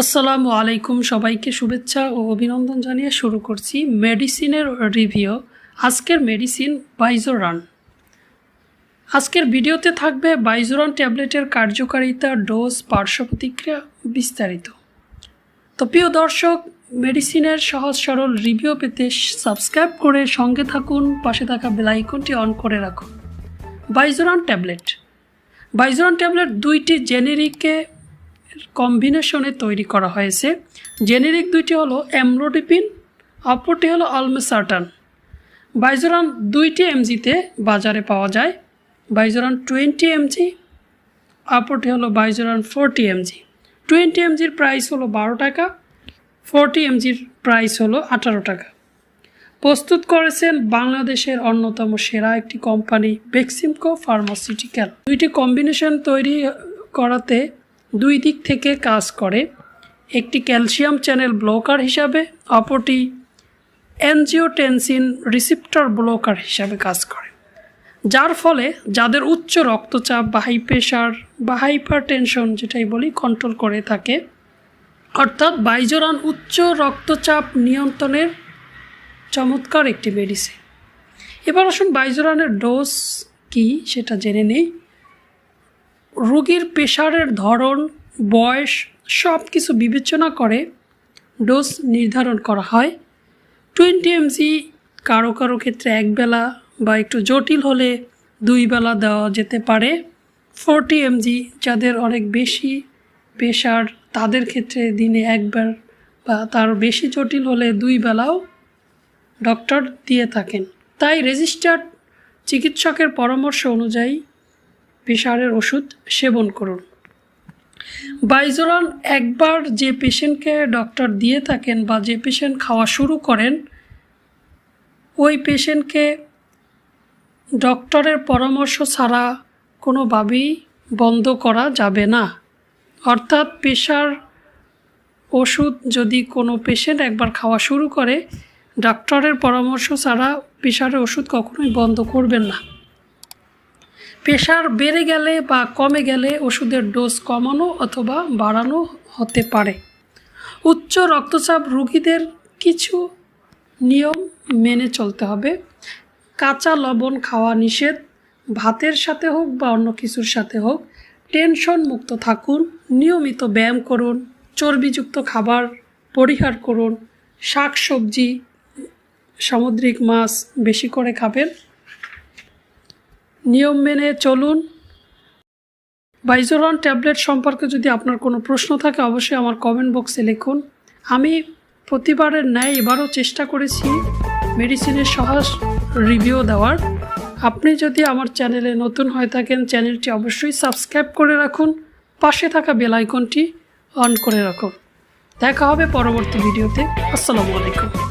আসসালামু আলাইকুম সবাইকে শুভেচ্ছা ও অভিনন্দন জানিয়ে শুরু করছি মেডিসিনের রিভিউ। আজকের মেডিসিন বাইজোরান। আজকের ভিডিওতে থাকবে বাইজোরান ট্যাবলেটের কার্যকারিতা, ডোজ পার্শ্ব প্রতিক্রিয়া বিস্তারিত। তো প্রিয় দর্শক, মেডিসিনের সহজ সরল রিভিউ পেতে সাবস্ক্রাইব করে সঙ্গে থাকুন, পাশে থাকা বেলাইকনটি অন করে রাখুন। বাইজোরান ট্যাবলেট। বাইজোরান ট্যাবলেট দুইটি জেনেরিকে কম্বিনেশনে তৈরি করা হয়েছে। জেনেরিক দুইটি হলো অ্যামরোডিপিন, অপরটি হলো অলমেসার্টান বাইজোরান দুইটি এমজিতে বাজারে পাওয়া যায়। বাইজোরান টোয়েন্টি এমজি, অপরটি হলো বাইজোরান ফোরটি এমজি। টোয়েন্টি এমজির প্রাইস হলো বারো টাকা, ফোরটি এমজির প্রাইস হলো আঠারো টাকা। প্রস্তুত করেছেন বাংলাদেশের অন্যতম সেরা একটি কোম্পানি বেক্সিমকো ফার্মাসিউটিক্যাল। দুইটি কম্বিনেশন তৈরি করাতে দুই দিক থেকে কাজ করে। একটি ক্যালসিয়াম চ্যানেল ব্লকার হিসাবে, অপরটি অ্যানজিওটেনসিন রিসিপ্টর ব্লকার হিসাবে কাজ করে। যার ফলে যাদের উচ্চ রক্তচাপ বা হাই প্রেশার বা হাইপার টেনশন যেটাই বলি, কন্ট্রোল করে থাকে, অর্থাৎ বাইজোরান উচ্চ রক্তচাপ নিয়ন্ত্রণের চমৎকার একটি মেডিসিন। এবার আসুন বাইজোরানের ডোজ কি সেটা জেনে নেই। রোগীর প্রেশারের ধরন, বয়স সব কিছু বিবেচনা করে ডোজ নির্ধারণ করা হয়। টোয়েন্টি এমজি কারও কারও ক্ষেত্রে একবেলা বা একটু জটিল হলে দুই বেলা দেওয়া যেতে পারে। ফোরটি এমজি যাদের অনেক বেশি প্রেশার তাদের ক্ষেত্রে দিনে একবার বা তার বেশি জটিল হলে দুই বেলাও ডক্টর দিয়ে থাকেন। তাই রেজিস্টার্ড চিকিৎসকের পরামর্শ অনুযায়ী প্রেশারের ওষুধ সেবন করুন। বাইজোরান একবার যে পেশেন্টকে ডক্টর দিয়ে থাকেন বা যে পেশেন্ট খাওয়া শুরু করেন, ওই পেশেন্টকে ডক্টরের পরামর্শ ছাড়া কোনোভাবেই বন্ধ করা যাবে না। অর্থাৎ প্রেশার ওষুধ যদি কোনো পেশেন্ট একবার খাওয়া শুরু করে, ডক্টরের পরামর্শ ছাড়া প্রেশারের ওষুধ কখনোই বন্ধ করবেন না। প্রেশার বেড়ে গেলে বা কমে গেলে ওষুধের ডোজ কমানো অথবা বাড়ানো হতে পারে। উচ্চ রক্তচাপ রোগীদের কিছু নিয়ম মেনে চলতে হবে। কাঁচা লবণ খাওয়া নিষেধ। ভাতের সাথে হোক বা অন্য কিছুর সাথে হোক, টেনশন মুক্ত থাকুন, নিয়মিত ব্যায়াম করুন, চর্বিযুক্ত খাবার পরিহার করুন শাক সবজি সামুদ্রিক মাছ বেশি করে খাবেন। নিয়ম মেনে চলুন। বাইজোরন ট্যাবলেট সম্পর্কে যদি আপনার কোনো প্রশ্ন থাকে, অবশ্যই আমার কমেন্ট বক্সে লিখুন। আমি প্রতিবারের ন্যায় এবারও চেষ্টা করেছি মেডিসিনের সহজ রিভিউ দেওয়ার। আপনি যদি আমার চ্যানেলে নতুন হয়ে থাকেন, চ্যানেলটি অবশ্যই সাবস্ক্রাইব করে রাখুন। পাশে থাকা বেল আইকনটি অন করে রাখুন। দেখা হবে পরবর্তী ভিডিওতে। আসসালামু আলাইকুম।